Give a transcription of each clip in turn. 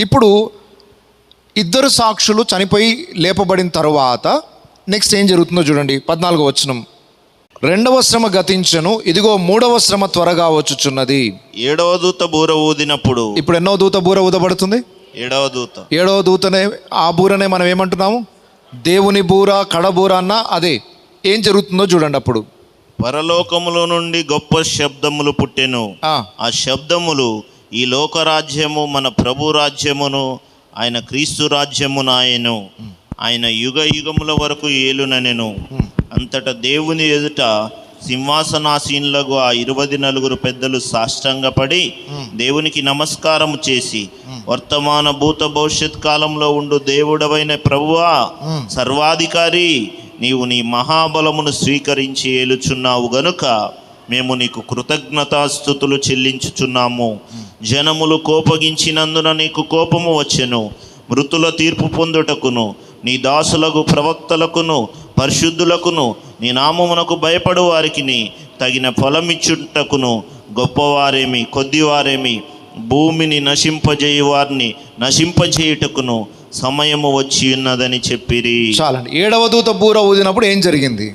ఇప్పుడు ఇద్దరు సాక్షులు చనిపోయి లేపబడిన తరువాత నెక్స్ట్ ఏం జరుగుతుందో చూడండి పద్నాలుగో వచనం. రెండవ శ్రమ గతించను ఇదిగో మూడవ శ్రమ త్వరగా వచ్చుచున్నది. ఏడవ దూత బూర ఊదినప్పుడు. ఇప్పుడు ఎన్నో దూత బూర ఊదబడుతుంది? ఏడవ దూత. ఏడవ దూతనే ఆ బూరనే మనం ఏమంటున్నాము? దేవుని బూర కడబూర అన్న అదే. ఏం జరుగుతుందో చూడండి అప్పుడు. పరలోకములో నుండి గొప్ప శబ్దములు పుట్టెను. ఆ, ఆ శబ్దములు ఈ లోకరాజ్యము మన ప్రభు రాజ్యమును ఆయన క్రీస్తు రాజ్యమునాయను ఆయన. యుగ యుగముల వరకు ఏలుననెను అంతటా దేవుని ఎదుట సింహాసనాసీనులకు ఆ ఇరవై నలుగురు పెద్దలు సాష్టంగపడి దేవునికి నమస్కారం చేసి వర్తమాన భూత భవిష్యత్ కాలంలో ఉండు దేవుడవైన ప్రభువా సర్వాధికారి నీవు నీ మహాబలమును స్వీకరించి ఏలుచున్నావు గనుక మేము నీకు కృతజ్ఞతాస్థుతులు చెల్లించుచున్నాము. జనములు కోపగించినందున నీకు కోపము వచ్చెను. మృతుల తీర్పు పొందుటకును నీ దాసులకు ప్రవక్తలకును పరిశుద్ధులకును నీ నామమునకు భయపడు వారికి తగిన ఫలమిచ్చుటకును. గొప్పవారేమి కొద్దివారేమి భూమిని నశింపజేయు వారిని నశింపజేయుటకును సమయము వచ్చి ఉన్నదని చెప్పిరి. చాలండి. ఏడవ దూత బూర ఊదినప్పుడు ఏం జరిగింది?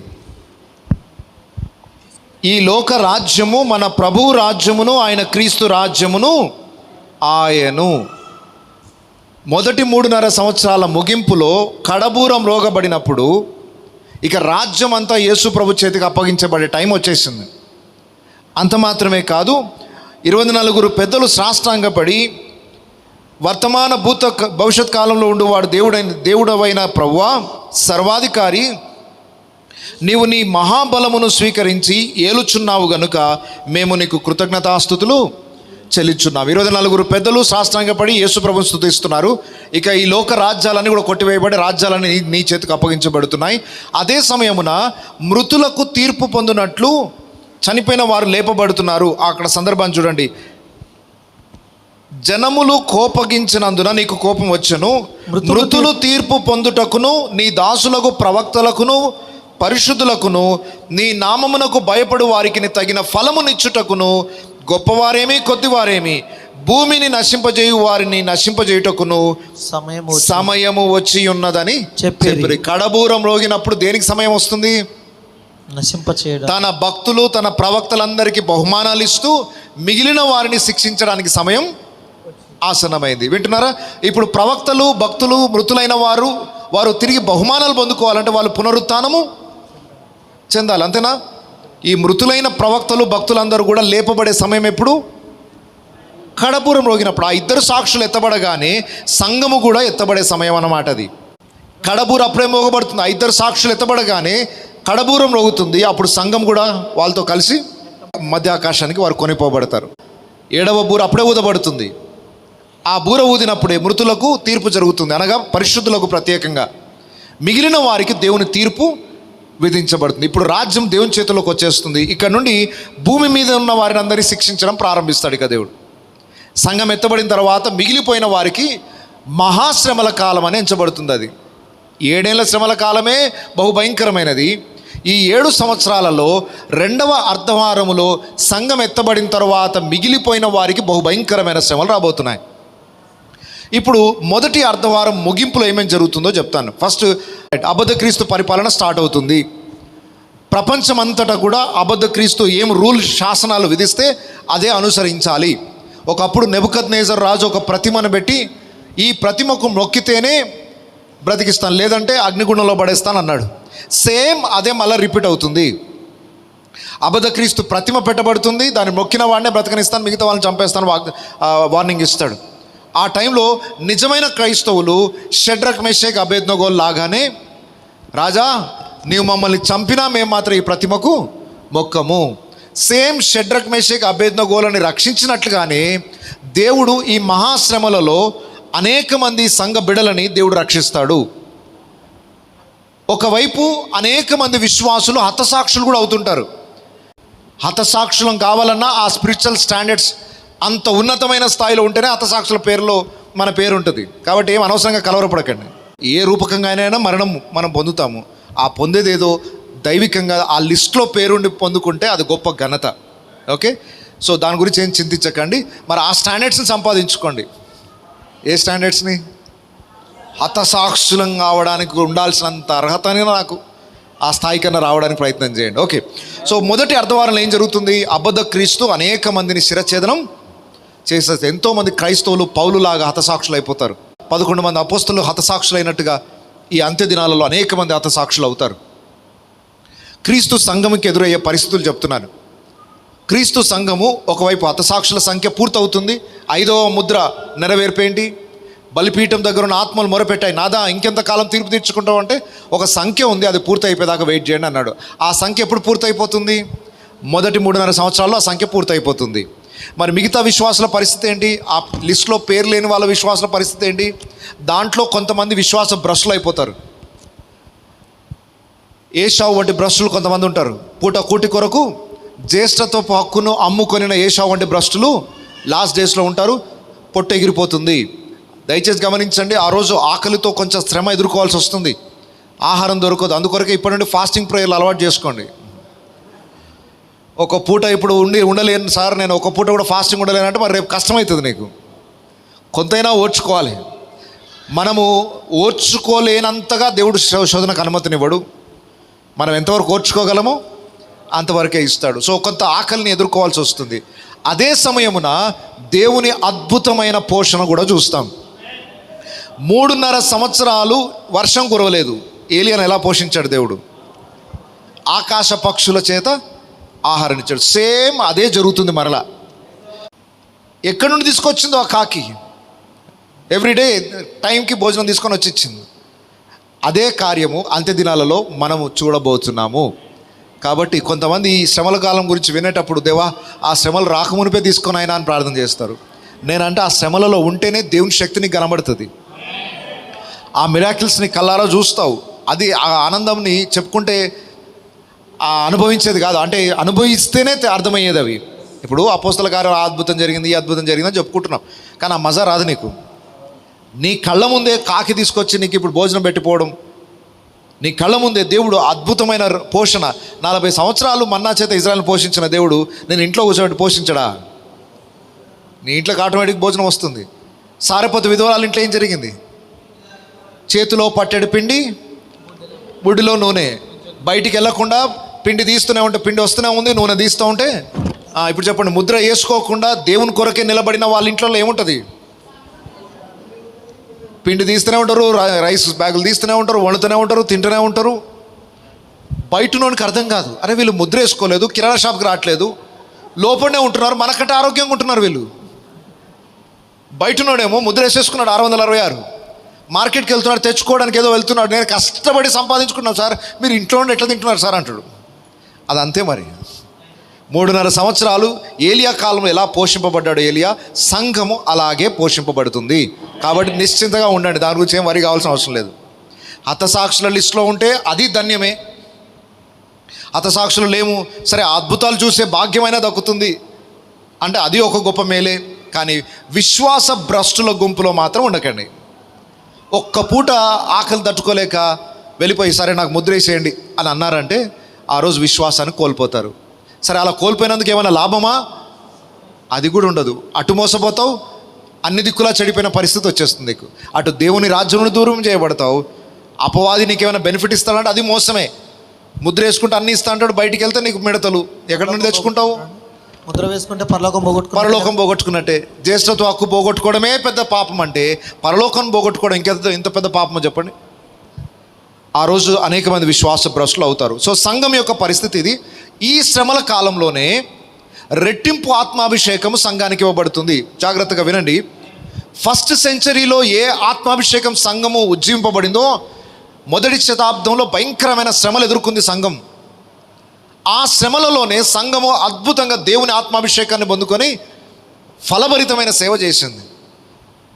ఈ లోక రాజ్యము మన ప్రభు రాజ్యమును ఆయన క్రీస్తు రాజ్యమును ఆయను. మొదటి మూడున్నర సంవత్సరాల ముగింపులో కడబూరం రోగబడినప్పుడు ఇక రాజ్యం అంతా యేసు ప్రభు చేతికి అప్పగించబడే టైం వచ్చేసింది. అంత మాత్రమే కాదు ఇరవై నలుగురు పెద్దలు సాష్టాంగపడి వర్తమాన భూత భవిష్యత్ కాలంలో ఉండేవాడు దేవుడైన దేవుడవైన ప్రవ్వా సర్వాధికారి నీవు నీ మహాబలమును స్వీకరించి ఏలుచున్నావు గనుక మేము నీకు కృతజ్ఞతాస్థుతులు చెల్లించున్నాం ఇరవై నలుగురు పెద్దలు సాష్టాంగపడి యేసు ప్రభుని స్థుతిస్తున్నారు ఇక ఈ లోక రాజ్యాలన్నీ కూడా కొట్టివేయబడి రాజ్యాలన్నీ నీ- నీ చేతికి అప్పగించబడుతున్నాయి. అదే సమయమున మృతులకు తీర్పు పొందినట్లు చనిపోయిన వారు లేపబడుతున్నారు. అక్కడ సందర్భాన్ని చూడండి. జనములు కోపగించినందున నీకు కోపం వచ్చును. మృతులు తీర్పు పొందుటకును నీ దాసులకు ప్రవక్తలకును పరిశుద్ధులకును నీ నామమునకు భయపడు వారికి తగిన ఫలమునిచ్చుటకును గొప్పవారేమి కొద్దివారేమి భూమిని నశింపజేయు వారిని నశింపజేయుటకును సమయం సమయము వచ్చి ఉన్నదని. చెప్పిరి. కడబూరం రోగినప్పుడు దేనికి సమయం వస్తుంది? తన భక్తులు తన ప్రవక్తలందరికీ బహుమానాలు ఇస్తూ మిగిలిన వారిని శిక్షించడానికి సమయం ఆసనమైంది వింటున్నారా? ఇప్పుడు ప్రవక్తలు భక్తులు మృతులైన వారు వారు తిరిగి బహుమానాలు పొందుకోవాలంటే వాళ్ళు పునరుత్థానము చెందాలి అంతేనా? ఈ మృతులైన ప్రవక్తలు భక్తులందరూ కూడా లేపబడే సమయం ఎప్పుడు? కడపూరం రోగినప్పుడు. ఆ ఇద్దరు సాక్షులు ఎత్తబడగానే సంఘము కూడా ఎత్తబడే సమయం అన్నమాట అది. కడబూరు అప్పుడే మోగబడుతుంది. ఆ ఇద్దరు సాక్షులు ఎత్తబడగానే కడబూరం రోగుతుంది. అప్పుడు సంఘం కూడా వాళ్ళతో కలిసి మధ్య ఆకాశానికి వారు కొనిపోబడతారు. ఏడవ బూర అప్పుడే ఊదబడుతుంది. ఆ బూర ఊదినప్పుడే మృతులకు తీర్పు జరుగుతుంది. అనగా పరిశుద్ధులకు ప్రత్యేకంగా. మిగిలిన వారికి దేవుని తీర్పు విధించబడుతుంది. ఇప్పుడు రాజ్యం దేవుని చేతిలోకి వచ్చేస్తుంది. ఇక్కడ నుండి భూమి మీద ఉన్న వారిని అందరినీ శిక్షించడం ప్రారంభిస్తాడు ఇక దేవుడు. సంఘం ఎత్తబడిన తర్వాత మిగిలిపోయిన వారికి మహాశ్రమల కాలం అని ఎంచబడుతుంది అది. ఏడేళ్ళ శ్రమల కాలమే బహుభయంకరమైనది. ఈ ఏడు సంవత్సరాలలో రెండవ అర్ధవారములో సంఘం ఎత్తబడిన తర్వాత మిగిలిపోయిన వారికి బహుభయంకరమైన శ్రమలు రాబోతున్నాయి. ఇప్పుడు మొదటి అర్ధవారం ముగింపులో ఏమేమి జరుగుతుందో చెప్తాను. ఫస్ట్ అబద్ధ క్రీస్తు పరిపాలన స్టార్ట్ అవుతుంది. ప్రపంచమంతటా కూడా అబద్ధ క్రీస్తు ఏం రూల్ శాసనాలు విధిస్తే అదే అనుసరించాలి. ఒకప్పుడు నెబుకద్ నేజర్ రాజు ఒక ప్రతిమను పెట్టి ఈ ప్రతిమకు మొక్కితేనే బ్రతికిస్తాను లేదంటే అగ్నిగుండంలో పడేస్తాను అన్నాడు. సేమ్ అదే మళ్ళీ రిపీట్ అవుతుంది. అబద్ధ క్రీస్తు ప్రతిమ పెట్టబడుతుంది దాన్ని మొక్కిన వాడినే బ్రతకనిస్తాను మిగతా వాళ్ళని చంపేస్తాను వార్నింగ్ ఇస్తాడు. ఆ టైంలో నిజమైన క్రైస్తవులు షడ్రక్ మెషేక్ అభేద్నగోల్ లాగానే రాజా నీవు మమ్మల్ని చంపినా మేము మాత్రం ఈ ప్రతిమకు మొక్కము. సేమ్ షడ్రక్ మేషేక్ అభేద్నగోలని రక్షించినట్లుగానే దేవుడు ఈ మహాశ్రమలలో అనేక మంది సంఘ బిడలని దేవుడు రక్షిస్తాడు. ఒకవైపు అనేక మంది విశ్వాసులు హతసాక్షులు కూడా అవుతుంటారు. హతసాక్షులం కావాలన్నా ఆ స్పిరిచువల్ స్టాండర్డ్స్ అంత ఉన్నతమైన స్థాయిలో ఉంటేనే హతసాక్షుల పేరులో మన పేరు ఉంటుంది కాబట్టి ఏం అనవసరంగా కలవరపడకండి. ఏ రూపకంగా అయినా మరణం మనం పొందుతాము. ఆ పొందేదేదో దైవికంగా ఆ లిస్ట్లో పేరుండి పొందుకుంటే అది గొప్ప ఘనత. ఓకే? సో దాని గురించి ఏం చింతించకండి. మరి ఆ స్టాండర్డ్స్ని సంపాదించుకోండి. ఏ స్టాండర్డ్స్ని? హతసాక్షులం కావడానికి ఉండాల్సినంత అర్హతనే నాకు ఆ స్థాయి కన్నా రావడానికి ప్రయత్నం చేయండి. ఓకే? సో మొదటి అర్ధవారంలో ఏం జరుగుతుంది? అబద్ధ క్రీస్తు అనేక మందిని శిరఛేదనం చేసేస్తే ఎంతోమంది క్రైస్తవులు పౌలులాగా హతసాక్షులు అయిపోతారు పదకొండు మంది అపోస్తులు హతసాక్షులు అయినట్టుగా ఈ అంత్య దినాలలో అనేక మంది హతసాక్షులు అవుతారు. క్రీస్తు సంఘముకి ఎదురయ్యే పరిస్థితులు చెప్తున్నాను. క్రీస్తు సంఘము ఒకవైపు హతసాక్షుల సంఖ్య పూర్తవుతుంది. ఐదవ ముద్ర నెరవేర్పేంటి? బలిపీఠం దగ్గర ఉన్న ఆత్మలు మొరపెట్టాయి. నాదా ఇంకెంత కాలం తీర్పు తీర్చుకుంటావు అంటే ఒక సంఖ్య ఉంది అది పూర్తి అయిపోయేదాకా వెయిట్ చేయండి అన్నాడు. ఆ సంఖ్య ఎప్పుడు పూర్తయిపోతుంది? మొదటి మూడున్నర సంవత్సరాల్లో ఆ సంఖ్య పూర్తయిపోతుంది. మరి మిగతా విశ్వాసుల పరిస్థితి ఏంటి? ఆ లిస్ట్లో పేరు లేని వాళ్ళ విశ్వాసుల పరిస్థితి ఏంటి? దాంట్లో కొంతమంది విశ్వాస భ్రష్లు అయిపోతారు. ఏషావు వంటి భ్రష్టులు కొంతమంది ఉంటారు. పూట కూటి కొరకు జ్యేష్ఠత్వపు హక్కును అమ్ముకొనిన ఏషావు వంటి భ్రష్టులు లాస్ట్ డేస్లో ఉంటారు. పొట్ట ఎగిరిపోతుంది. దయచేసి గమనించండి ఆ రోజు ఆకలితో కొంచెం శ్రమ ఎదుర్కోవాల్సి వస్తుంది. ఆహారం దొరకదు. అందుకొరకే ఇప్పటి నుండి ఫాస్టింగ్ ప్రేయర్లు అలవాటు చేసుకోండి. ఒక పూట ఇప్పుడు ఉండి ఉండలేను సార్ నేను ఒక పూట కూడా ఫాస్టింగ్ ఉండలేనంటే మరి రేపు కష్టమవుతుంది నీకు. కొంతైనా ఓర్చుకోవాలి. మనము ఓర్చుకోలేనంతగా దేవుడు శోధనకు అనుమతినివ్వడు. మనం ఎంతవరకు ఓర్చుకోగలమో అంతవరకే ఇస్తాడు. సో కొంత ఆకలిని ఎదుర్కోవాల్సి వస్తుంది. అదే సమయమున దేవుని అద్భుతమైన పోషణ కూడా చూస్తాం. మూడున్నర సంవత్సరాలు వర్షం కురవలేదు. ఏలియన్ ఎలా పోషించాడు దేవుడు? ఆకాశ పక్షుల చేత ఆహారం సేమ్ అదే జరుగుతుంది మరలా. ఎక్కడి నుండి తీసుకొచ్చిందో ఆ కాకి. ఎవ్రీడే టైంకి భోజనం తీసుకొని వచ్చి ఇచ్చింది. అదే కార్యము అంత్య దినాలలో మనము చూడబోతున్నాము. కాబట్టి కొంతమంది ఈ శ్రమల కాలం గురించి వినేటప్పుడు దేవా ఆ శ్రమలు రాకమునిపే తీసుకొని అయినా అని ప్రార్థన చేస్తారు. నేనంటే ఆ శ్రమలలో ఉంటేనే దేవుని శక్తిని కనబడుతుంది. ఆ మిరాకిల్స్ని కల్లారా చూస్తావు. అది ఆ ఆనందంని చెప్పుకుంటే అనుభవించేది కాదు. అంటే అనుభవిస్తేనే అర్థమయ్యేది అవి. ఇప్పుడు అపోస్తల గారు అద్భుతం జరిగింది ఈ అద్భుతం జరిగిందని చెప్పుకుంటున్నాం. కానీ ఆ మజా రాదు నీకు. నీ కళ్ళ ముందే కాకి తీసుకొచ్చి నీకు ఇప్పుడు భోజనం పెట్టిపోవడం. నీ కళ్ళ ముందే దేవుడు అద్భుతమైన పోషణ. నలభై సంవత్సరాలు మన్నా చేత ఇజ్రాయల్ని పోషించిన దేవుడు నేను ఇంట్లో కూర్చోబెట్టి పోషించడా? నీ ఇంట్లోకి ఆటోమేటిక్ భోజనం వస్తుంది. సారపతి విధవరాల ఇంట్లో ఏం జరిగింది? చేతిలో పట్టెడు పిండి బుడ్డిలో నూనె. బయటికి వెళ్ళకుండా పిండి తీస్తూనే ఉంటే పిండి వస్తూనే ఉంది నూనె తీస్తూ ఉంటే ఇప్పుడు చెప్పండి ముద్ర వేసుకోకుండా దేవుని కొరకే నిలబడిన వాళ్ళ ఇంట్లో ఏముంటుంది? పిండి తీస్తూనే ఉంటారు రైస్ బ్యాగులు తీస్తూనే ఉంటారు వండుతూనే ఉంటారు తింటూనే ఉంటారు. బయటనోనికి అర్థం కాదు. అరే వీళ్ళు ముద్ర వేసుకోలేదు కిరాణా షాప్కి రావట్లేదు లోపలనే ఉంటున్నారు మనకంటే ఆరోగ్యంగా ఉంటున్నారు వీళ్ళు. బయటనోడేమో ముద్ర వేసేసుకున్నాడు ఆరు వందల అరవై ఆరు. మార్కెట్కి వెళ్తున్నాడు తెచ్చుకోవడానికి ఏదో వెళ్తున్నాడు నేను కష్టపడి సంపాదించుకున్నాను సార్ మీరు ఇంట్లో ఉండి ఎట్లా తింటున్నారు సార్ అంటాడు. అది అంతే మరి. మూడున్నర సంవత్సరాలు ఏలియా కాలంలో ఎలా పోషింపబడ్డాడు ఏలియా? సంఘము అలాగే పోషింపబడుతుంది. కాబట్టి నిశ్చింతగా ఉండండి దాని గురించి ఏం వరి కావాల్సిన అవసరం లేదు. హతసాక్షుల లిస్టులో ఉంటే అది ధన్యమే. హతసాక్షులు లేము సరే అద్భుతాలు చూసే భాగ్యమైనా దక్కుతుంది. అంటే అది ఒక గొప్ప మేలే కానీ విశ్వాస భ్రష్టుల గుంపులో మాత్రం ఉండకండి. ఒక్క పూట ఆకలి తట్టుకోలేక వెళ్ళిపోయి సరే నాకు ముద్ర వేసేయండి అని అన్నారంటే ఆ రోజు విశ్వాసాన్ని కోల్పోతారు. సరే అలా కోల్పోయినందుకు ఏమైనా లాభమా? అది కూడా ఉండదు. అటు మోసపోతావు అన్ని దిక్కులా చెడిపోయిన పరిస్థితి వచ్చేస్తుంది నీకు. అటు దేవుని రాజ్యం దూరం చేయబడతావు అపవాది నీకు ఏమైనా బెనిఫిట్ ఇస్తాడంటే అది మోసమే. ముద్ర వేసుకుంటే అన్ని ఇస్తా అంటాడు బయటికి వెళ్తే నీకు మిడతలు. ఎక్కడి నుండి తెచ్చుకుంటావు? ముద్ర వేసుకుంటే పరలోకం పోగొట్టుకుని పరలోకం పోగొట్టుకున్నట్టే. జ్యేష్ఠత్వ హక్కు పోగొట్టుకోవడమే పెద్ద పాపం అంటే పరలోకం పోగొట్టుకోవడం ఇంకెంత ఇంత పెద్ద పాపమో చెప్పండి. ఆ రోజు అనేక మంది విశ్వాస భ్రష్టులు అవుతారు. సో సంఘం యొక్క పరిస్థితి ఇది. ఈ శ్రమల కాలంలోనే రెట్టింపు ఆత్మాభిషేకము సంఘానికి ఇవ్వబడుతుంది. జాగ్రత్తగా వినండి. ఫస్ట్ సెంచరీలో ఏ ఆత్మాభిషేకం సంఘము ఉజ్జీవింపబడిందో మొదటి శతాబ్దంలో భయంకరమైన శ్రమలు ఎదుర్కొంది సంఘం. ఆ శ్రమలలోనే సంఘము అద్భుతంగా దేవుని ఆత్మాభిషేకాన్ని పొందుకొని ఫలభరితమైన సేవ చేసింది.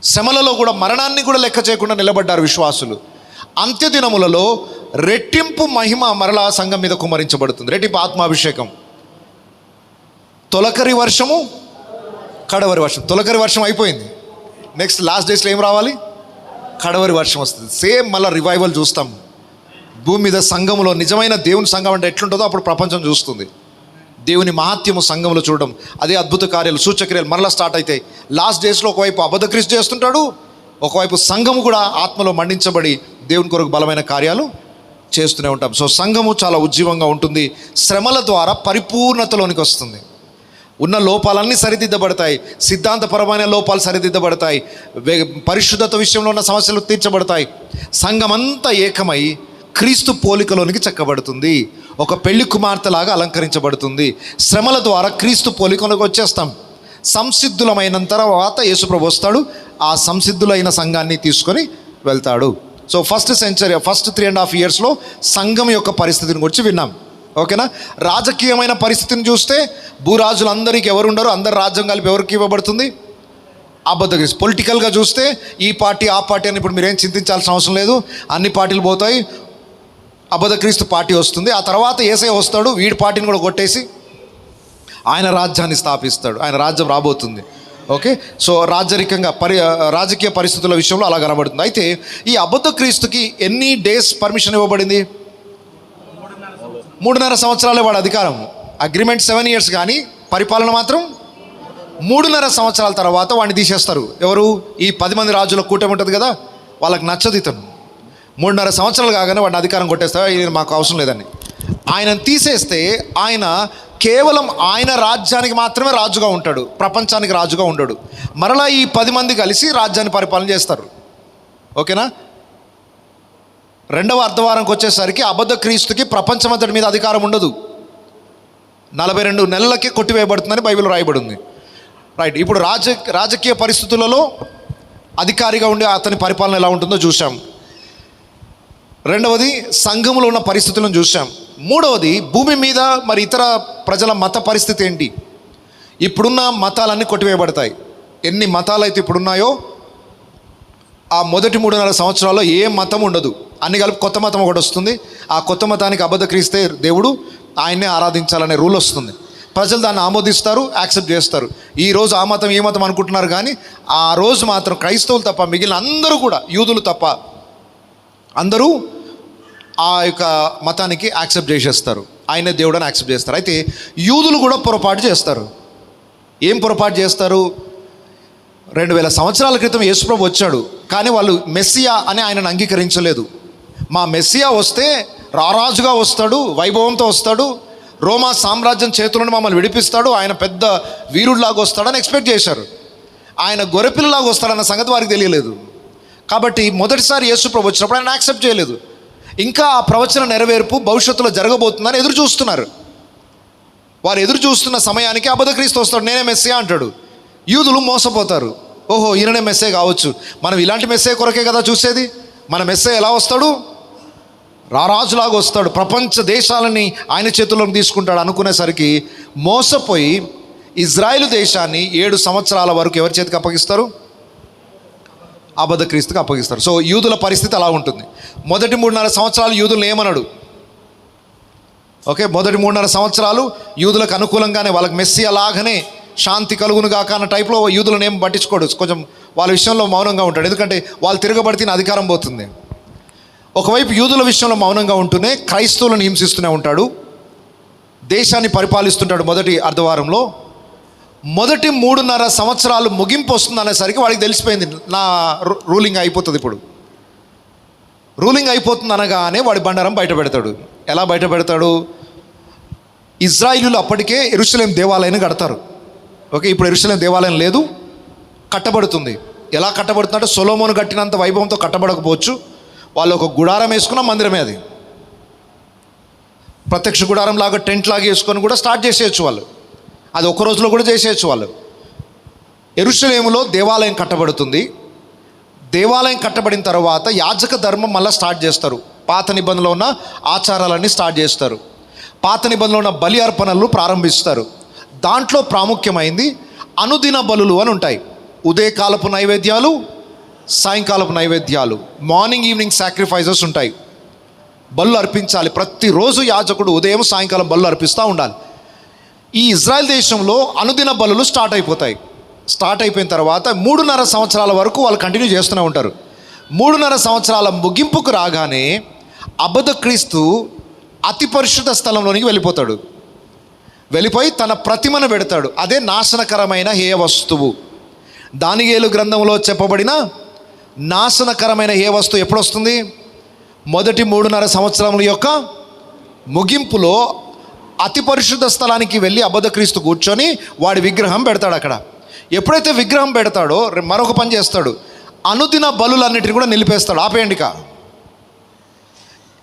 శ్రమలలో కూడా మరణాన్ని కూడా లెక్క చేయకుండా నిలబడ్డారు విశ్వాసులు. అంత్యదినములలో రెట్టింపు మహిమ మరలా సంఘం మీద కుమరించబడుతుంది రెట్టింపు ఆత్మాభిషేకం. తొలకరి వర్షము కడవరి వర్షం. తొలకరి వర్షం అయిపోయింది. నెక్స్ట్ లాస్ట్ డేస్లో ఏం రావాలి? కడవరి వర్షం వస్తుంది. సేమ్ మళ్ళీ రివైవల్ చూస్తాం. భూమి మీద సంఘములో నిజమైన దేవుని సంఘం అంటే ఎట్లుంటుందో అప్పుడు ప్రపంచం చూస్తుంది. దేవుని మహాత్యము సంఘంలో చూడడం. అదే అద్భుత కార్యాలు సూచక్రియలు మరలా స్టార్ట్ అవుతాయి. లాస్ట్ డేస్లో ఒకవైపు అబద్ధ క్రీస్తు చేస్తుంటాడు ఒకవైపు సంఘము కూడా ఆత్మలో మండించబడి దేవుని కొరకు బలమైన కార్యాలు చేస్తూనే ఉంటాం. సో సంఘము చాలా ఉజ్జీవంగా ఉంటుంది. శ్రమల ద్వారా పరిపూర్ణతలోనికి వస్తుంది. ఉన్న లోపాలన్నీ సరిదిద్దబడతాయి. సిద్ధాంతపరమైన లోపాలు సరిదిద్దబడతాయి. పరిశుద్ధత విషయంలో ఉన్న సమస్యలు తీర్చబడతాయి. సంఘమంతా ఏకమై క్రీస్తు పోలికలోనికి చెక్కబడుతుంది. ఒక పెళ్ళి కుమార్తెలాగా అలంకరించబడుతుంది. శ్రమల ద్వారా క్రీస్తు పోలికలోకి వచ్చేస్తాం సంసిద్ధులమైన తర్వాత యేసుప్రభు వస్తాడు. ఆ సంసిద్ధులైన సంఘాన్ని తీసుకొని వెళ్తాడు. So first century first three and half ఇయర్స్లో సంఘం యొక్క పరిస్థితిని గురించి విన్నాం. ఓకేనా? రాజకీయమైన పరిస్థితిని చూస్తే భూరాజులందరికీ ఎవరు ఉండరు అందరు రాజ్యం కలిపి ఎవరికి ఇవ్వబడుతుంది? అబద్ధ పొలిటికల్గా చూస్తే ఈ పార్టీ ఆ పార్టీ అని ఇప్పుడు మీరేం చింతించాల్సిన అవసరం లేదు. అన్ని పార్టీలు పోతాయి. అబద్ధక్రీస్తు పార్టీ వస్తుంది. ఆ తర్వాత ఏసై వస్తాడు. వీడి పార్టీని కూడా కొట్టేసి ఆయన రాజ్యాన్ని స్థాపిస్తాడు. ఆయన రాజ్యం రాబోతుంది. ఓకే? సో రాజరికంగా పరి రాజకీయ పరిస్థితుల విషయంలో అలా కనబడుతుంది. అయితే ఈ అబద్ధ క్రీస్తుకి ఎన్ని డేస్ పర్మిషన్ ఇవ్వబడింది? మూడున్నర సంవత్సరాలే వాడు అధికారం. అగ్రిమెంట్ సెవెన్ ఇయర్స్ కానీ పరిపాలన మాత్రం మూడున్నర సంవత్సరాల తర్వాత వాడిని తీసేస్తారు. ఎవరు? ఈ పది మంది రాజుల కూటమి ఉంటుంది కదా వాళ్ళకి నచ్చదు ఇతను. మూడున్నర సంవత్సరాలు కాగానే వాడిని అధికారం కొట్టేస్తారు మాకు అవసరం లేదని. ఆయనను తీసేస్తే ఆయన కేవలం ఆయన రాజ్యానికి మాత్రమే రాజుగా ఉంటాడు ప్రపంచానికి రాజుగా ఉండడు. మరలా ఈ పది మంది కలిసి రాజ్యాన్ని పరిపాలన చేస్తారు. ఓకేనా? రెండవ అర్ధవారంకి వచ్చేసరికి అబద్ధ క్రీస్తుకి ప్రపంచమంతటి మీద అధికారం ఉండదు. నలభై రెండు నెలలకే కొట్టివేయబడుతుందని బైబిల్ రాయబడి ఉంది రైట్ ఇప్పుడు రాజ రాజకీయ పరిస్థితులలో అధికారిగా ఉండే అతని పరిపాలన ఎలా ఉంటుందో చూసాం రెండవది సంఘములో ఉన్న పరిస్థితులను చూసాం మూడవది భూమి మీద మరి ఇతర ప్రజల మత పరిస్థితి ఏంటి? ఇప్పుడున్న మతాలన్నీ కొట్టివేయబడతాయి. ఎన్ని మతాలు అయితే ఇప్పుడున్నాయో ఆ మొదటి మూడున్నర సంవత్సరాల్లో ఏ మతం ఉండదు. అన్ని కలిపి కొత్త మతం ఒకటి వస్తుంది. ఆ కొత్త మతానికి అబద్ధ క్రీస్తే దేవుడు ఆయన్నే ఆరాధించాలనే రూల్ వస్తుంది. ప్రజలు దాన్ని ఆమోదిస్తారు యాక్సెప్ట్ చేస్తారు. ఈ రోజు ఆ మతం ఏ మతం అనుకుంటున్నారు కానీ ఆ రోజు మాత్రం క్రైస్తవులు తప్ప మిగిలిన అందరూ కూడా యూదులు తప్ప అందరూ ఆ యొక్క మతానికి యాక్సెప్ట్ చేసేస్తారు. ఆయనే దేవుడని యాక్సెప్ట్ చేస్తారు. అయితే యూదులు కూడా పొరపాటు చేస్తారు. ఏం పొరపాటు చేస్తారు? రెండు వేల సంవత్సరాల క్రితం యేసుప్రభు వచ్చాడు. కానీ వాళ్ళు మెస్సియా అని ఆయనను అంగీకరించలేదు. మా మెస్సియా వస్తే రారాజుగా వస్తాడు వైభవంతో వస్తాడు రోమా సామ్రాజ్యం చేతులను మమ్మల్ని విడిపిస్తాడు ఆయన పెద్ద వీరుడిలాగా వస్తాడని ఎక్స్పెక్ట్ చేశారు. ఆయన గొర్రెపిల్లలాగా వస్తాడన్న సంగతి వారికి తెలియలేదు. కాబట్టి మొదటిసారి యేసుప్రభు వచ్చినప్పుడు ఆయన యాక్సెప్ట్ చేయలేదు. ఇంకా ఆ ప్రవచన నెరవేర్పు భవిష్యత్తులో జరగబోతుందని ఎదురు చూస్తున్నారు. వారు ఎదురు చూస్తున్న సమయానికి అబద్ధక్రీస్తు వస్తాడు నేనే మెస్సే అంటాడు. యూదులు మోసపోతారు. ఓహో ఈయననే మెస్సే కావచ్చు. మనం ఇలాంటి మెస్సే కొరకే కదా చూసేది? మన మెస్సే ఎలా వస్తాడు? రారాజులాగా వస్తాడు. ప్రపంచ దేశాలని ఆయన చేతుల్లోకి తీసుకుంటాడు అనుకునేసరికి మోసపోయి ఇజ్రాయెల్ దేశాన్ని ఏడు సంవత్సరాల వరకు ఎవరి చేతికి అప్పగిస్తారు? అబద్ధ క్రీస్తుకు అప్పగిస్తారు. సో యూదుల పరిస్థితి అలా ఉంటుంది. మొదటి మూడున్నర సంవత్సరాలు యూదులను ఏమనడు ఓకే? మొదటి మూడున్నర సంవత్సరాలు యూదులకు అనుకూలంగానే వాళ్ళకి మెస్సి అలాగనే శాంతి కలుగును కాక అన్న టైప్లో యూదులను ఏం పట్టించుకోడు. కొంచెం వాళ్ళ విషయంలో మౌనంగా ఉంటాడు. ఎందుకంటే వాళ్ళు తిరగబడితే అధికారం పోతుంది. ఒకవైపు యూదుల విషయంలో మౌనంగా ఉంటూనే క్రైస్తవులను హింసిస్తూనే ఉంటాడు. దేశాన్ని పరిపాలిస్తుంటాడు మొదటి అర్ధవారంలో. మొదటి మూడున్నర సంవత్సరాలు ముగింపు వస్తుంది అనేసరికి వాడికి తెలిసిపోయింది నా రూ- రూలింగ్ అయిపోతుంది ఇప్పుడు. రూలింగ్ అయిపోతుంది అనగానే వాడి బండారం బయట పెడతాడు. ఎలా బయట పెడతాడు? ఇజ్రాయిలు అప్పటికే ఎరుసలేం దేవాలయాన్ని కడతారు. ఓకే ఇప్పుడు ఎరుసలేం దేవాలయం లేదు కట్టబడుతుంది. ఎలా కట్టబడుతుందంటే సొలోమోను కట్టినంత వైభవంతో కట్టబడకపోవచ్చు. వాళ్ళు ఒక గుడారం వేసుకున్న మందిరమే అది. ప్రత్యక్ష గుడారం లాగా టెంట్ లాగా వేసుకొని కూడా స్టార్ట్ చేసేయచ్చు వాళ్ళు. అది ఒక రోజులో కూడా చేసేయచ్చు వాళ్ళు. ఎరుషలేములో దేవాలయం కట్టబడుతుంది. దేవాలయం కట్టబడిన తర్వాత యాజక ధర్మం మళ్ళీ స్టార్ట్ చేస్తారు. పాత నిబంధనలో ఉన్న ఆచారాలన్నీ స్టార్ట్ చేస్తారు. పాత నిబంధనలో ఉన్న బలి అర్పణలు ప్రారంభిస్తారు. దాంట్లో ప్రాముఖ్యమైంది అనుదిన బలులు అని ఉంటాయి. ఉదయకాలపు నైవేద్యాలు సాయంకాలపు నైవేద్యాలు మార్నింగ్ ఈవినింగ్ సాక్రిఫైజెస్ ఉంటాయి. బళ్ళు అర్పించాలి. ప్రతిరోజు యాజకుడు ఉదయం సాయంకాలం బళ్ళు అర్పిస్తూ ఉండాలి. ఈ ఇజ్రాయెల్ దేశంలో అనుదిన బలులు స్టార్ట్ అయిపోతాయి. స్టార్ట్ అయిపోయిన తర్వాత మూడున్నర సంవత్సరాల వరకు వాళ్ళు కంటిన్యూ చేస్తూనే ఉంటారు. మూడున్నర సంవత్సరాల ముగింపుకు రాగానే అబద్ధ క్రీస్తు అతి పరిశుద్ధ స్థలంలోనికి వెళ్ళిపోతాడు. వెళ్ళిపోయి తన ప్రతిమను పెడతాడు. అదే నాశనకరమైన హేయ వస్తువు. దానియేలు గ్రంథంలో చెప్పబడిన నాశనకరమైన ఏ వస్తువు ఎప్పుడు వస్తుంది మొదటి మూడున్నర సంవత్సరముల యొక్క ముగింపులో అతి పరిశుద్ధ స్థలానికి వెళ్ళి అబద్ధక్రీస్తు కూర్చొని వాడి విగ్రహం పెడతాడు అక్కడ. ఎప్పుడైతే విగ్రహం పెడతాడో మరొక పని చేస్తాడు. అనుదిన బలులన్నిటిని కూడా నిలిపేస్తాడు. ఆపేయండిక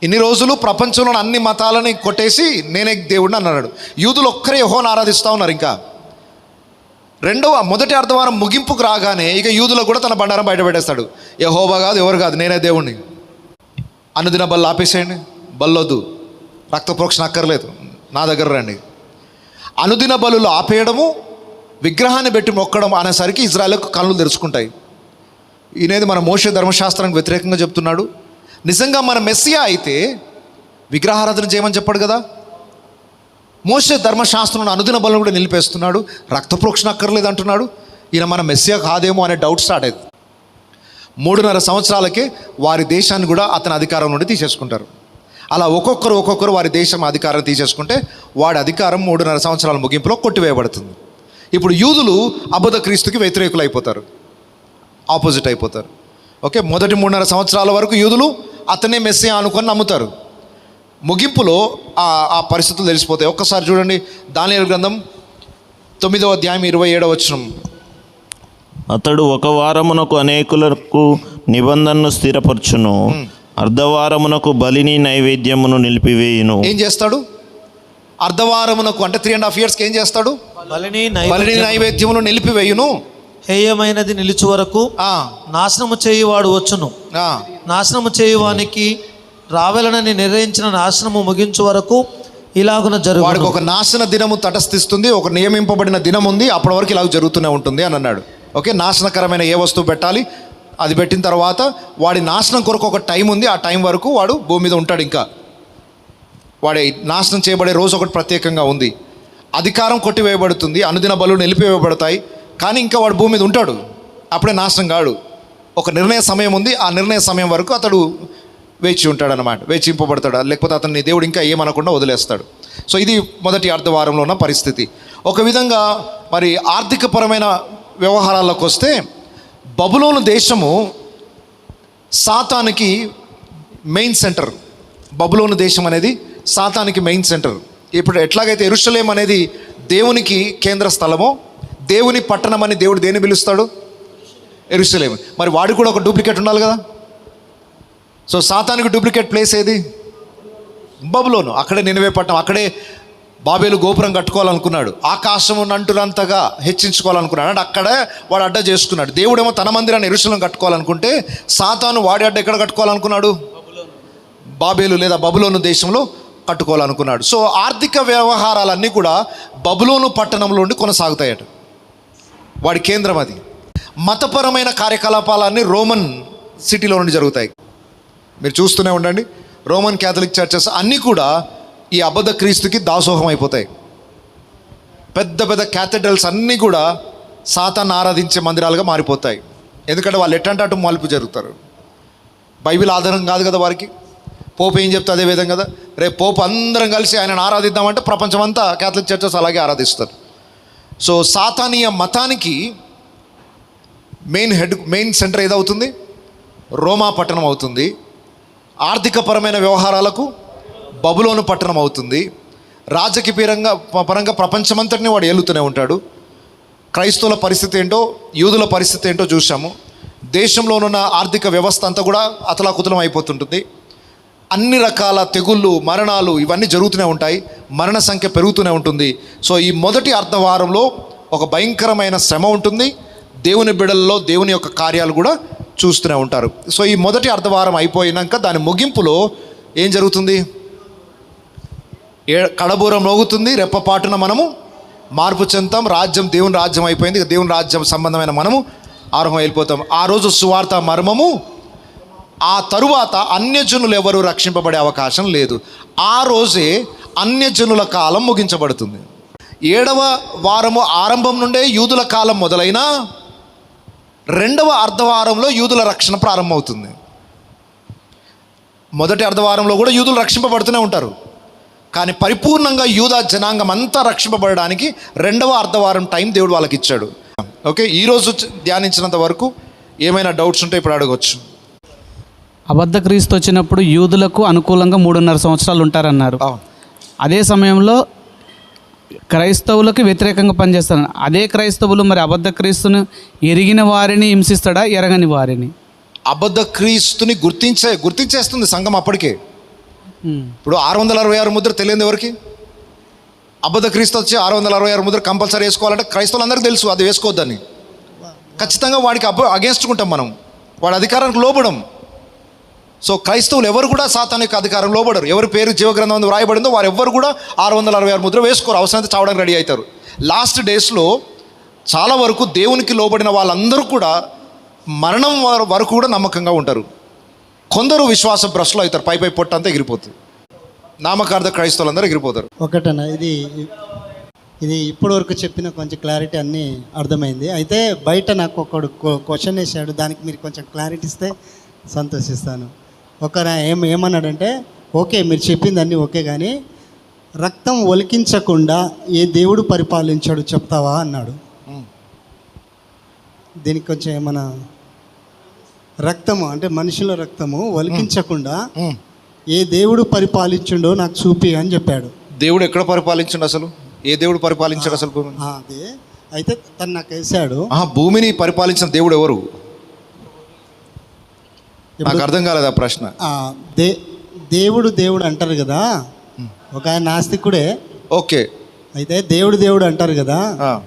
ఇన్ని రోజులు ప్రపంచంలో అన్ని మతాలని కొట్టేసి నేనే దేవుడిని అన్నాడు. యూదులు ఒక్కరే యెహోవాను ఆరాధిస్తూ ఉన్నారు ఇంకా. రెండవ మొదటి అర్ధవారం ముగింపుకు రాగానే ఇక యూదులకు కూడా తన బండారం బయటపెట్టేస్తాడు యహోబా కాదు ఎవరు కాదు నేనే దేవుణ్ణి. అనుదిన బల్లు ఆపేసేయండి. బల్లొద్దు రక్త ప్రోక్షణ అక్కర్లేదు. నా దగ్గర రండి. అనుదిన బలులు ఆపేయడము విగ్రహాన్ని పెట్టి మొక్కడం అనేసరికి ఇజ్రాయల్కు కళ్ళు తెరుచుకుంటాయి. ఈయనది మన మోషే ధర్మశాస్త్రానికి వ్యతిరేకంగా చెప్తున్నాడు. నిజంగా మన మెస్సియా అయితే విగ్రహారాధన చేయమని చెప్పాడు కదా? మోసే ధర్మశాస్త్రం అనుదిన బలం కూడా నిలిపేస్తున్నాడు. రక్తప్రోక్షణ అక్కర్లేదు అంటున్నాడు. ఈయన మన మెస్సియా కాదేమో అనే డౌట్ స్టార్ట్ అయింది మూడున్నర సంవత్సరాలకే వారి దేశాన్ని కూడా అతని అధికారం నుండి తీసేసుకుంటారు. అలా ఒక్కొక్కరు ఒక్కొక్కరు వారి దేశం అధికారం తీసేసుకుంటే వాడి అధికారం మూడున్నర సంవత్సరాల ముగింపులో కొట్టివేయబడుతుంది. ఇప్పుడు యూదులు అబద్ధ క్రీస్తుకి వ్యతిరేకులు అయిపోతారు ఆపోజిట్ అయిపోతారు. ఓకే మొదటి మూడున్నర సంవత్సరాల వరకు యూదులు అతనే మెస్సే అనుకొని నమ్ముతారు. ముగింపులో ఆ పరిస్థితులు తెలిసిపోతాయి. ఒక్కసారి చూడండి దానియలు గ్రంథం తొమ్మిదవ అధ్యాయం ఇరవై ఏడవ వచనం. అతడు ఒక వారమునకు అనేకులకు నిబంధనను స్థిరపరచును. అర్ధవారమునకు బలిని నైవేద్యమును నిలిపివేయును. ఏం చేస్తాడు? అర్ధవారమునకు అంటే త్రీ అండ్ హాఫ్ ఇయర్స్కి ఏం చేస్తాడు? బలిని బలిని నైవేద్యం నైవేద్యమును నిలిపివేయును. హేయమైనది నిలుచు వరకు ఆ, నాశనము చేయువాడు వచ్చును. ఆ, నాశనము చేయువానికి రావాలని నిర్ణయించిన నాశనము ముగించు వరకు ఇలాగున వాడికి జరుగు ఒక నాశన దినము తటస్థిస్తుంది ఒక నియమింపబడిన దినం ఉంది అప్పటి వరకు ఇలాగ జరుగుతూనే ఉంటుంది అని అన్నాడు. ఓకే నాశనకరమైన ఏ వస్తువు పెట్టాలి? అది పెట్టిన తర్వాత వాడి నాశనం కొరకు ఒక టైం ఉంది ఆ టైం వరకు వాడు భూమి మీద ఉంటాడు ఇంకా. వాడి నాశనం చేయబడే రోజు ఒకటి ప్రత్యేకంగా ఉంది. అధికారం కొట్టివేయబడుతుంది అనుదిన బలు నిలిపివేయబడతాయి కానీ ఇంకా వాడు భూమి మీద ఉంటాడు. అప్పుడే నాశనం కాడు. ఒక నిర్ణయ సమయం ఉంది ఆ నిర్ణయ సమయం వరకు అతడు వేచి ఉంటాడు అనమాట వేచింపబడతాడు. లేకపోతే అతన్ని దేవుడు ఇంకా ఏమనకుండా వదిలేస్తాడు. సో ఇది మొదటి అర్ధవారంలో ఉన్న పరిస్థితి. ఒక విధంగా మరి ఆర్థికపరమైన వ్యవహారాలకు వస్తే బబులోను దేశము సాతానికి మెయిన్ సెంటర్ బబులోను దేశం అనేది సాతానికి మెయిన్ సెంటర్ ఇప్పుడు ఎట్లాగైతే ఎరుషలేం అనేది దేవునికి కేంద్ర స్థలమో దేవుని పట్టణం అని దేవుడు దేని పిలుస్తాడు? ఎరుషలేం. మరి వాడికి కూడా ఒక డూప్లికేట్ ఉండాలి కదా? సో సాతానికి డూప్లికేట్ ప్లేస్ ఏది? బబులోను. అక్కడే నినవే పట్టణం. అక్కడే బాబేలు గోపురం కట్టుకోవాలనుకున్నాడు. ఆకాశము నంటునంతగా హెచ్చించుకోవాలనుకున్నాడు. అంటే అక్కడే వాడు అడ్డ చేసుకున్నాడు. దేవుడేమో తన మందిరాన్ని ఎరుసలం కట్టుకోవాలనుకుంటే సాతాను వాడి అడ్డ ఎక్కడ కట్టుకోవాలనుకున్నాడు? బాబేలు లేదా బబులోను దేశంలో కట్టుకోవాలనుకున్నాడు. సో ఆర్థిక వ్యవహారాలన్నీ కూడా బబులోను పట్టణంలో నుండి కొనసాగుతాయట. వాడి కేంద్రం అది. మతపరమైన కార్యకలాపాలన్నీ రోమన్ సిటీలో నుండి జరుగుతాయి. మీరు చూస్తూనే ఉండండి. రోమన్ క్యాథలిక్ చర్చెస్ అన్నీ కూడా ఈ అబద్ధ క్రీస్తుకి దాసోహం అయిపోతాయి. పెద్ద పెద్ద క్యాథడ్రల్స్ అన్నీ కూడా సాతాన్ని ఆరాధించే మందిరాలుగా మారిపోతాయి. ఎందుకంటే వాళ్ళు ఎట్టంటే అటు మలుపు జరుగుతారు. బైబిల్ ఆధారం కాదు కదా వారికి. పోపు ఏం చెప్తే అదే విధంగా కదా. రేపు పోపు అందరం కలిసి ఆయనను ఆరాధిద్దామంటే ప్రపంచమంతా క్యాథలిక్ చర్చెస్ అలాగే ఆరాధిస్తారు. సో సాతానీయ మతానికి మెయిన్ హెడ్ మెయిన్ సెంటర్ ఏదవుతుంది? రోమా పట్టణం అవుతుంది. ఆర్థికపరమైన వ్యవహారాలకు బబులోను పట్టణం అవుతుంది. రాజకీయ పరంగా పరంగా ప్రపంచమంతటిని వాడు ఏలుతూనే ఉంటాడు. క్రైస్తవుల పరిస్థితి ఏంటో యూదుల పరిస్థితి ఏంటో చూసాము దేశంలోనున్న ఆర్థిక వ్యవస్థ అంతా కూడా అతలాకుతలం అయిపోతుంటుంది. అన్ని రకాల తెగుళ్ళు మరణాలు ఇవన్నీ జరుగుతూనే ఉంటాయి. మరణ సంఖ్య పెరుగుతూనే ఉంటుంది. సో ఈ మొదటి అర్ధవారంలో ఒక భయంకరమైన శ్రమ ఉంటుంది. దేవుని బిడల్లో దేవుని యొక్క కార్యాలు కూడా చూస్తూనే ఉంటారు. సో ఈ మొదటి అర్ధవారం అయిపోయినాక దాని ముగింపులో ఏం జరుగుతుంది? ఏ కడబూరం మోగుతుంది రెప్పపాటున మనము మార్పు చెందుతాం రాజ్యం దేవుని రాజ్యం అయిపోయింది దేవుని రాజ్యం సంబంధమైన మనము ఆరోహం వెళ్ళిపోతాం. ఆ రోజు సువార్త మర్మము ఆ తరువాత అన్యజనులు ఎవరు రక్షింపబడే అవకాశం లేదు. ఆ రోజే అన్యజనుల కాలం ముగించబడుతుంది. ఏడవ వారము ఆరంభం నుండే యూదుల కాలం మొదలైన రెండవ అర్ధవారంలో యూదుల రక్షణ ప్రారంభమవుతుంది. మొదటి అర్ధవారంలో కూడా యూదులు రక్షింపబడుతూనే ఉంటారు. కానీ పరిపూర్ణంగా యూదా జనాంగం అంతా రక్షింపబడడానికి రెండవ అర్ధవారం టైం దేవుడు వాళ్ళకి ఇచ్చాడు ఓకే ఈరోజు ధ్యానించినంత వరకు ఏమైనా డౌట్స్ ఉంటే ఇప్పుడు అడగొచ్చు. అబద్ధ క్రీస్తు వచ్చినప్పుడు యూదులకు అనుకూలంగా మూడున్నర సంవత్సరాలు ఉంటారన్నారు. అదే సమయంలో క్రైస్తవులకు వ్యతిరేకంగా పనిచేస్తారు. అదే క్రైస్తవులు మరి అబద్ధ క్రీస్తును ఎరిగిన వారిని హింసిస్తాడా ఎరగని వారిని? అబద్ధ క్రీస్తుని గుర్తించే గుర్తించేస్తుంది సంఘం అప్పటికే. ఇప్పుడు ఆరు వందల అరవై ఆరు ముద్ర తెలియదు ఎవరికి? అబద్ధ క్రీస్తు వచ్చి ఆరు వందల అరవై ఆరు ముద్ర కంపల్సరీ వేసుకోవాలంటే క్రైస్తవులందరికీ తెలుసు అది వేసుకోవద్దని. ఖచ్చితంగా వాడికి అబ్బ అగేన్స్ట్ ఉంటాం మనం. వాడి అధికారానికి లోబడం. సో క్రైస్తవులు ఎవరు కూడా సాతానిక అధికారం లోబడరు. ఎవరి పేరు జీవగ్రంథం వ్రాయబడిందో వారు ఎవరు కూడా ఆరు వందల అరవై ఆరు ముద్ర వేసుకోరు. అవసరమైతే చావడానికి రెడీ అవుతారు. లాస్ట్ డేస్లో చాలా వరకు దేవునికి లోబడిన వాళ్ళందరూ కూడా మరణం వరకు కూడా నమ్మకంగా ఉంటారు. కొందరు విశ్వాస భ్రష్లో అవుతారు. పై పై పొట్ట అంతా ఎగిరిపోతుంది. నామకార్థ క్రైస్తవులందరూ ఎగిరిపోతారు. ఒకటన? ఇది ఇది ఇప్పటి వరకు చెప్పిన కొంచెం క్లారిటీ అన్నీ అర్థమైంది. అయితే బయట నాకు ఒకడు క్వశ్చన్ వేసాడు దానికి మీరు కొంచెం క్లారిటీ ఇస్తే సంతోషిస్తాను. ఒక ఏం ఏమన్నాడంటే ఓకే మీరు చెప్పింది అన్నీ ఓకే కానీ రక్తం ఒలికించకుండా ఏ దేవుడు పరిపాలించాడు చెప్తావా? అన్నాడు. దీనికి కొంచెం ఏమన్నా రక్తము అంటే మనుషుల రక్తము ఒలికించకుండా ఉమ్. ఏ దేవుడు పరిపాలించుండో నాకు చూపి అని చెప్పాడు. దేవుడు ఎక్కడ పరిపాలించండు అసలు? ఏ దేవుడు పరిపాలించాడు అసలు భూమిని? ఆ, అదే. అయితే తను నాకు వేసాడు ఆహా, భూమిని పరిపాలించిన దేవుడు ఎవరు? నాకు అర్థం కాలేదు ఆ ప్రశ్న. ఆ, దే దేవుడు దేవుడు అంటారు కదా? ఒక ఆయన నాస్తికుడే. ఓకే. అయితే దేవుడు దేవుడు అంటారు కదా? ఆ,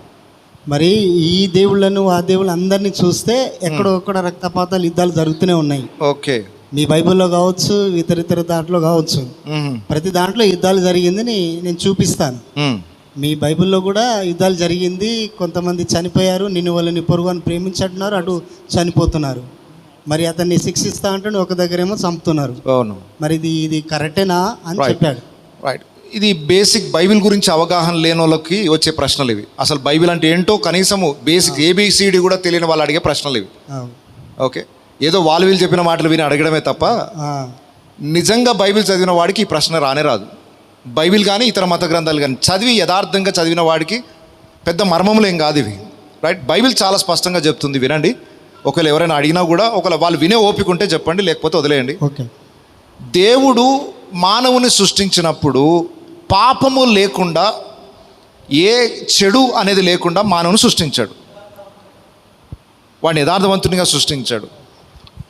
మరి ఈ దేవుళ్ళను ఆ దేవుళ్ళు అందరినీ చూస్తే ఎక్కడో ఒక్కడ రక్తపాతాలు యుద్ధాలు జరుగుతూనే ఉన్నాయి. ఓకే. మీ బైబిల్లో కావచ్చు ఇతర ఇతర దాంట్లో కావచ్చు. ఉహుం, ప్రతి దాంట్లో యుద్ధాలు జరిగిందని నేను చూపిస్తాను. ఉమ్, మీ బైబిల్లో కూడా యుద్ధాలు జరిగింది. కొంతమంది చనిపోయారు నిన్ను వాళ్ళని పొరుగు అని ప్రేమించంటున్నారు అటు చనిపోతున్నారు. మరి అతన్ని శిక్షిస్తా అంటే ఒక దగ్గరేమో చంపుతున్నారు. అవును. మరి ఇది ఇది కరెక్టేనా అని. చెప్పాడు. రైట్ ఇది బేసిక్ బైబిల్ గురించి అవగాహన లేని వాళ్ళకి వచ్చే ప్రశ్నలు ఇవి. అసలు బైబిల్ అంటే ఏంటో కనీసము బేసిక్ ఏబిసిడి కూడా తెలియని వాళ్ళు అడిగే ప్రశ్నలు ఇవి. ఓకే? ఏదో వాళ్ళు వీళ్ళు చెప్పిన మాటలు విని అడగడమే తప్ప నిజంగా బైబిల్ చదివిన వాడికి ఈ ప్రశ్న రానే రాదు. బైబిల్ కానీ ఇతర మత గ్రంథాలు కానీ చదివి యథార్థంగా చదివిన వాడికి పెద్ద మర్మములు ఏం కాదు ఇవి. రైట్? బైబిల్ చాలా స్పష్టంగా చెప్తుంది వినండి. ఒకవేళ ఎవరైనా అడిగినా కూడా ఒకవేళ వాళ్ళు వినే ఓపిక ఉంటే చెప్పండి లేకపోతే వదిలేయండి. ఓకే. దేవుడు మానవుని సృష్టించినప్పుడు పాపము లేకుండా ఏ చెడు అనేది లేకుండా మానవుని సృష్టించాడు. వాడిని యథార్థవంతునిగా సృష్టించాడు.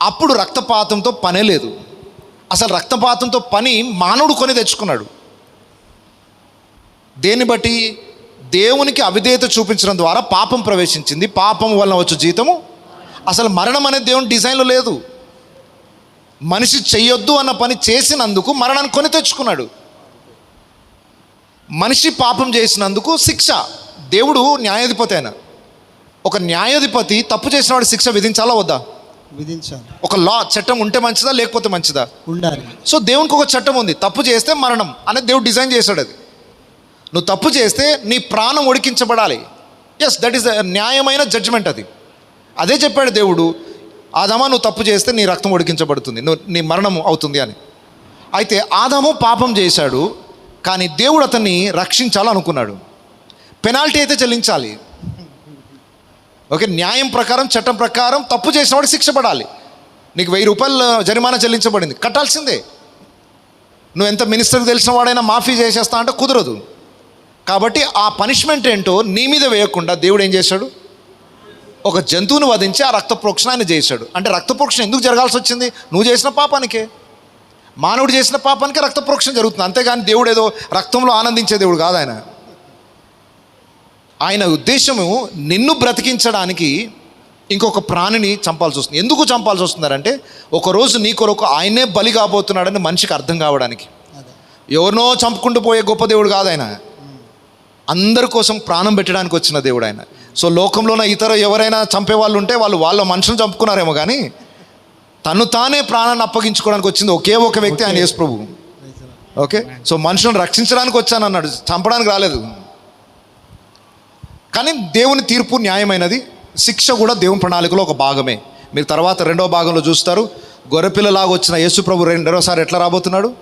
అప్పుడు రక్తపాతంతో పనే లేదు. అసలు రక్తపాతంతో పని మానవుడు కొని తెచ్చుకున్నాడు. దేన్ని బట్టి? దేవునికి అవిధేయత చూపించడం ద్వారా పాపం ప్రవేశించింది. పాపం వలన వచ్చు జీతము. అసలు మరణం అనేది దేవుని డిజైన్లో లేదు. మనిషి చెయ్యొద్దు అన్న పని చేసినందుకు మరణాన్ని కొని తెచ్చుకున్నాడు. మనిషి పాపం చేసినందుకు శిక్ష. దేవుడు న్యాయాధిపతి అయిన. ఒక న్యాయాధిపతి తప్పు చేసిన వాడు శిక్ష విధించాలా వద్దా? విధించాలి. ఒక లా చట్టం ఉంటే మంచిదా లేకపోతే మంచిదా? ఉండాలి. సో దేవునికి ఒక చట్టం ఉంది. తప్పు చేస్తే మరణం అనేది దేవుడు డిజైన్ చేశాడు అది. నువ్వు తప్పు చేస్తే నీ ప్రాణం ఉడికించబడాలి ఎస్ దట్ ఈస్ న్యాయమైన జడ్జిమెంట్ అది. అదే చెప్పాడు దేవుడు ఆదామా నువ్వు తప్పు చేస్తే నీ రక్తం ఉడికించబడుతుంది నువ్వు నీ మరణం అవుతుంది అని. అయితే ఆదాము పాపం చేశాడు కానీ దేవుడు అతన్ని రక్షించాలనుకున్నాడు. పెనాల్టీ అయితే చెల్లించాలి. ఓకే న్యాయం ప్రకారం చట్టం ప్రకారం తప్పు చేసిన శిక్ష పడాలి నీకు వెయ్యి రూపాయలు జరిమానా చెల్లించబడింది. కట్టాల్సిందే. నువ్వు ఎంత మినిస్టర్కి తెలిసిన వాడైనా మాఫీ చేసేస్తా అంటే కుదరదు. కాబట్టి ఆ పనిష్మెంట్ ఏంటో నీ మీద వేయకుండా దేవుడు ఏం చేశాడు? ఒక జంతువును వధించి ఆ రక్త ప్రోక్షణ ఆయన చేశాడు. అంటే రక్త ప్రోక్షణ ఎందుకు జరగాల్సి వచ్చింది? నువ్వు చేసిన పాపానికే. మానవుడు చేసిన పాపానికి రక్త ప్రోక్షణ జరుగుతుంది. అంతేగాని దేవుడు ఏదో రక్తంలో ఆనందించే దేవుడు కాదు ఆయన. ఆయన ఉద్దేశము నిన్ను బ్రతికించడానికి ఇంకొక ప్రాణిని చంపాల్సి వస్తుంది. ఎందుకు చంపాల్సి వస్తున్నారంటే ఒకరోజు నీ కొరకు ఆయనే బలి కాబోతున్నాడని మనిషికి అర్థం కావడానికి. ఎవరినో చంపుకుంటూ పోయే గొప్ప దేవుడు కాదు ఆయన. అందరి కోసం ప్రాణం పెట్టడానికి వచ్చిన దేవుడు ఆయన. సో లోకంలోన ఇతర ఎవరైనా చంపే వాళ్ళు ఉంటే వాళ్ళు వాళ్ళ మనుషులు చంపుకున్నారేమో కానీ తను తానే ప్రాణాన్ని అప్పగించుకోవడానికి వచ్చింది ఒకే ఒక వ్యక్తి ఆయన యేసు ప్రభు ఓకే? సో మనుషులను రక్షించడానికి వచ్చాను అన్నాడు. చంపడానికి రాలేదు. కానీ దేవుని తీర్పు న్యాయమైనది. శిక్ష కూడా దేవుని ప్రణాళికలో ఒక భాగమే. మీరు తర్వాత రెండో భాగంలో చూస్తారు. గొర్రెపిల్లలాగా వచ్చిన యేసు ప్రభు రెండోసారి ఎట్లా రాబోతున్నాడు?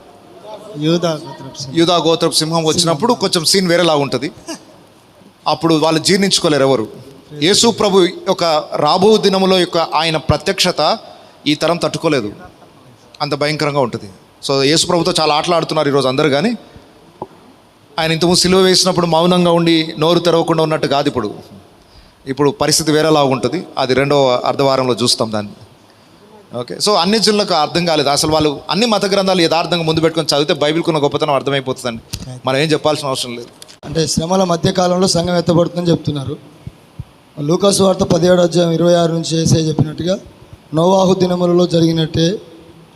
యూదా గోత్రపు సింహం. యూదా గోత్రపు సింహం వచ్చినప్పుడు కొంచెం సీన్ వేరేలా ఉంటుంది. అప్పుడు వాళ్ళు జీర్ణించుకోలేరు ఎవరు. యేసు. ప్రభు యొక్క రాబో దినములో యొక్క ఆయన ప్రత్యక్షత ఈ తరం తట్టుకోలేదు. అంత భయంకరంగా ఉంటుంది. సో యేసు ప్రభుతో చాలా ఆటలాడుతున్నారు ఈరోజు అందరూ కానీ ఆయన ఇంతకుముందు సిలువ వేసినప్పుడు మౌనంగా ఉండి నోరు తెరవకుండా ఉన్నట్టు కాదు ఇప్పుడు. ఇప్పుడు పరిస్థితి వేరేలా ఉంటుంది. అది రెండో అర్ధవారంలో చూస్తాం దాన్ని. ఓకే. సో అన్ని జిల్లకు అర్థం కాలేదు. అసలు వాళ్ళు అన్ని మత గ్రంథాలు యథార్థంగా ముందు పెట్టుకొని చదివితే బైబిల్కున్న గొప్పతనం అర్థమైపోతుందండి. మనం ఏం చెప్పాల్సిన అవసరం లేదు. అంటే శ్రమల మధ్యకాలంలో సంఘం ఎత్తబడుతుందని చెప్తున్నారు. లూకాసు వార్త పదిహేడు అధ్యాయం ఇరవై ఆరు నుంచి చేసే చెప్పినట్టుగా నోవాహు దినములలో జరిగినట్టే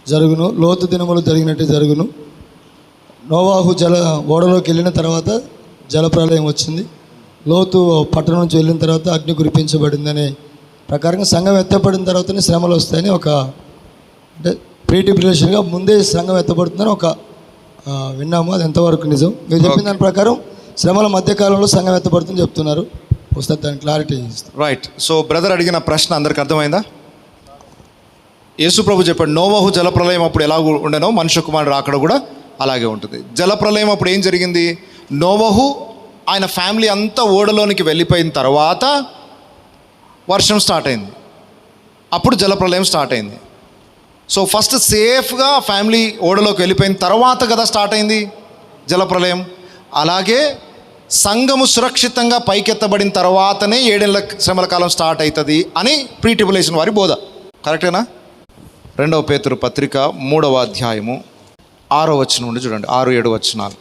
జరుగును లోతు దినములు జరిగినట్టే జరుగును. నోవాహు జల ఓడలోకి వెళ్ళిన తర్వాత జలప్రలయం వచ్చింది. లోతు పట్టణం నుంచి వెళ్ళిన తర్వాత అగ్ని కురిపించబడిందనే ప్రకారంగా సంఘం ఎత్తపడిన తర్వాతనే శ్రమలు వస్తాయని ఒక అంటే ప్రీటిప్రిలేషన్గా ముందే సంఘం ఎత్తబడుతుందని ఒక విన్నాము. అది ఎంతవరకు నిజం? మీరు చెప్పిన దాని ప్రకారం శ్రమల మధ్యకాలంలో సంఘం ఎత్తబడుతుంది చెప్తున్నారు. వస్తే దాని క్లారిటీ రైట్ సో బ్రదర్ అడిగిన ప్రశ్న అందరికి అర్థమైందా? యేసుప్రభు చెప్పాడు నోవహు జలప్రలయం అప్పుడు ఎలా ఉండేనో మనుష్య కుమారుడు అక్కడ కూడా అలాగే ఉంటుంది. జలప్రలయం అప్పుడు ఏం జరిగింది? నోవహు ఆయన ఫ్యామిలీ అంతా ఓడలోనికి వెళ్ళిపోయిన తర్వాత వర్షం స్టార్ట్ అయింది. అప్పుడు జలప్రలయం స్టార్ట్ అయింది. సో ఫస్ట్ సేఫ్గా ఫ్యామిలీ ఓడలోకి వెళ్ళిపోయిన తర్వాత కదా స్టార్ట్ అయింది జలప్రలయం. అలాగే సంఘము సురక్షితంగా పైకెత్తబడిన తర్వాతనే ఏడేళ్ళ శ్రమల కాలం స్టార్ట్ అవుతుంది అని ప్రీ ట్రిబులేషన్ వారి బోధ. కరెక్టేనా? రెండవ పేతురు పత్రిక మూడవ అధ్యాయము ఆరో వచనం నుండి చూడండి ఆరు ఏడు వచనాలు.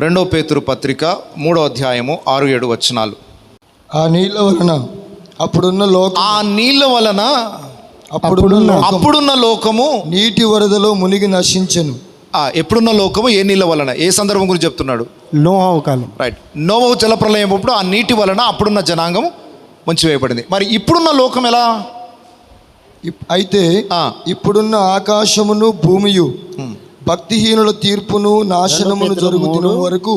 రెండవ పేతురు పత్రిక మూడవ అధ్యాయము ఆరు ఏడు వచనాలు. ఆ నీళ్ళ వలన అప్పుడున్న లోక ఆ నీళ్ళ వలన అప్పుడున్న అప్పుడున్న లోకము నీటి వరదలో మునిగి నశించెను. ఆ, ఎప్పుడున్న లోకము ఏ నీళ్ళ వలన? ఏ సందర్భం గురించి చెప్తున్నాడు? నోహావు కాలం. రైట్ నోవహు జలప్రలయం అప్పుడు ఆ నీటి వలన అప్పుడున్న జనాంగం ముంచివేయబడింది. మరి ఇప్పుడున్న లోకం ఎలా? అయితే ఆ. ఇప్పుడున్న ఆకాశమును భూమియు భక్తిహీనుల తీర్పును నాశనమును జరుగుతున్న వరకు.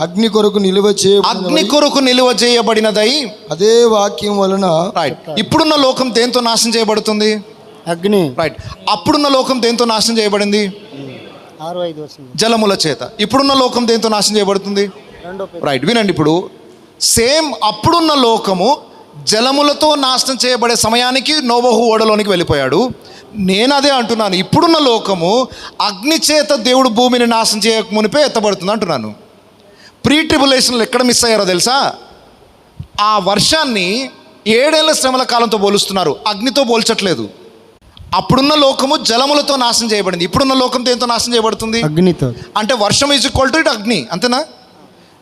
అగ్ని కొరకు నిలువ అగ్ని చేయబడిన కొరకు నిలువ చేయబడినదై. అదే వాక్యం వలన రైట్ ఇప్పుడున్న లోకం దేంతో నాశనం చేయబడుతుంది? అగ్ని. రైట్ అప్పుడున్న లోకం దేంతో నాశనం చేయబడింది? జలముల చేత. ఇప్పుడున్న లోకం దేంతో నాశనం చేయబడుతుంది? రెండో రైట్ వినండి ఇప్పుడు. సేమ్ అప్పుడున్న లోకము జలములతో నాశనం చేయబడే సమయానికి నోబహు ఓడలోనికి వెళ్ళిపోయాడు. నేను అదే అంటున్నాను. ఇప్పుడున్న లోకము అగ్ని చేత దేవుడు భూమిని నాశనం చేయక మునిపే ఎత్తబడుతుంది అంటున్నాను. ప్రీ ట్రిబులేషన్లు ఎక్కడ మిస్ అయ్యారో తెలుసా? ఆ వర్షాన్ని ఏడేళ్ళ శ్రమల కాలంతో పోలుస్తున్నారు. అగ్నితో పోల్చట్లేదు. అప్పుడున్న లోకము జలములతో నాశనం చేయబడింది. ఇప్పుడున్న లోకం దేంతో నాశనం చేయబడుతుంది? అగ్నితో. అంటే వర్షం ఈజ్ ఈక్వల్ టు ఇట్ అగ్ని. అంతేనా?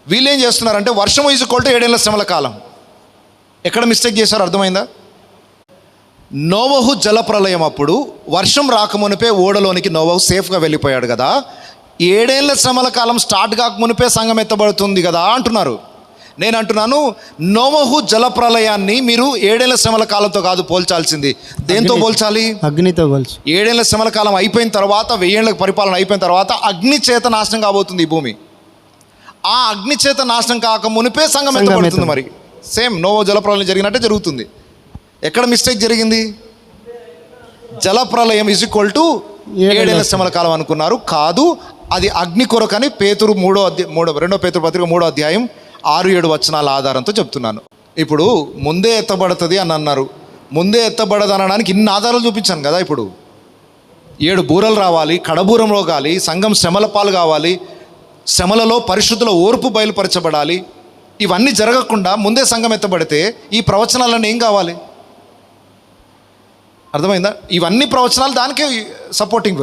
వీళ్ళు ఏం చేస్తున్నారంటే వర్షం ఈజ్ ఈక్వల్ టు ఏడేళ్ళ శ్రమల కాలం. ఎక్కడ మిస్టేక్ చేశారో అర్థమైందా? నోవహు జలప్రలయం అప్పుడు వర్షం రాకమునిపే ఓడలోనికి నోవహు సేఫ్గా వెళ్ళిపోయాడు కదా. ఏడేళ్ళ శ్రమల కాలం స్టార్ట్ కాకమునిపే సంఘం ఎత్తబడుతుంది కదా అంటున్నారు. నేను అంటున్నాను నోవహు జలప్రలయాన్ని మీరు ఏడేళ్ళ శ్రమల కాలంతో కాదు పోల్చాల్సింది. దేంతో పోల్చాలి? అగ్నితో కొలుచు ఏడేళ్ళ శ్రమల కాలం అయిపోయిన తర్వాత వెయ్యేళ్ళ పరిపాలన అయిపోయిన తర్వాత అగ్ని చేత నాశనం కాబోతుంది ఈ భూమి. ఆ అగ్ని చేత నాశనం కాక మునిపే సంఘం ఎత్తబడుతుంది ఎత్తబడు. మరి. సేమ్ నోవో జలప్రలయం జరిగినట్టే జరుగుతుంది. ఎక్కడ మిస్టేక్ జరిగింది? జలప్రలయం ఇజ్ ఈక్వల్ టు ఏడేళ్ళ శ్రమల కాలం అనుకున్నారు. కాదు అది అగ్ని కొరకని పేతురు మూడో అధ్యాయం మూడో రెండో పేతురు పత్రిక మూడో అధ్యాయం ఆరు ఏడు వచనాల ఆధారంతో చెప్తున్నాను. ఇప్పుడు ముందే ఎత్తబడుతుంది అని అన్నారు. ముందే ఎత్తబడదు అనడానికి ఇన్ని ఆధారాలు చూపించాను కదా ఇప్పుడు. ఏడు బూరలు రావాలి కడబూరంలో కాలి సంఘం శ్రమల పాలు కావాలి శ్రమలలో పరిశుద్ధుల ఓర్పు బయలుపరచబడాలి ఇవన్నీ జరగకుండా ముందే సంఘం ఎత్తబడితే ఈ ప్రవచనాలన్నీ ఏం కావాలి? అర్థమైందా? ఇవన్నీ ప్రవచనాలు దానికే సపోర్టింగ్